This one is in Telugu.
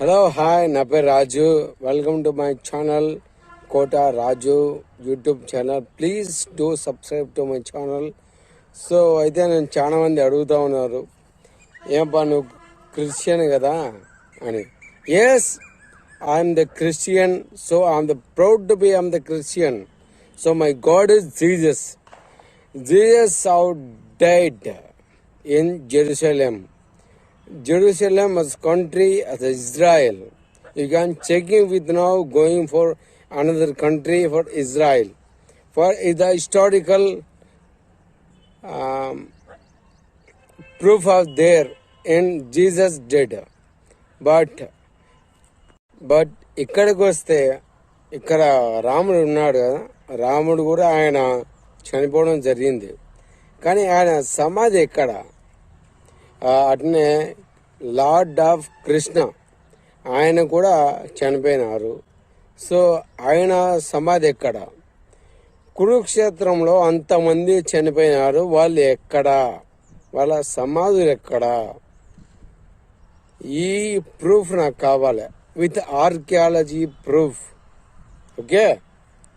హలో హాయ్ నా పేరు Raju. Welcome to my channel Kota Raju YouTube channel please do subscribe to my channel so అయితే నేను చాలా మంది అడుగుతా ఉన్నారు. ఏంపా నువ్వు క్రిస్టియన్ కదా అని. Yes I'm the Christian so I'm the proud to be I'm the Christian so my God is Jesus Jesus out died in Jerusalem Jerusalem as country as Israel. You can checking with now going for another country for Israel. For the historical um, proof of there in Jesus did. But but ఇక్కడికి వస్తే ఇక్కడ రాముడు ఉన్నాడు కదా రాముడు కూడా ఆయన చనిపోవడం జరిగింది కానీ ఆయన సమాధి ఎక్కడ అట్నే లార్డ్ ఆఫ్ కృష్ణ. ఆయన కూడా చనిపోయినారు. సో ఆయన సమాధి ఎక్కడ? కురుక్షేత్రంలో అంతమంది చనిపోయినారు. వాళ్ళు ఎక్కడ? వాళ్ళ సమాధులు ఎక్కడ? ఈ ప్రూఫ్ నాకు కావాలి. With archaeology proof. ఓకే?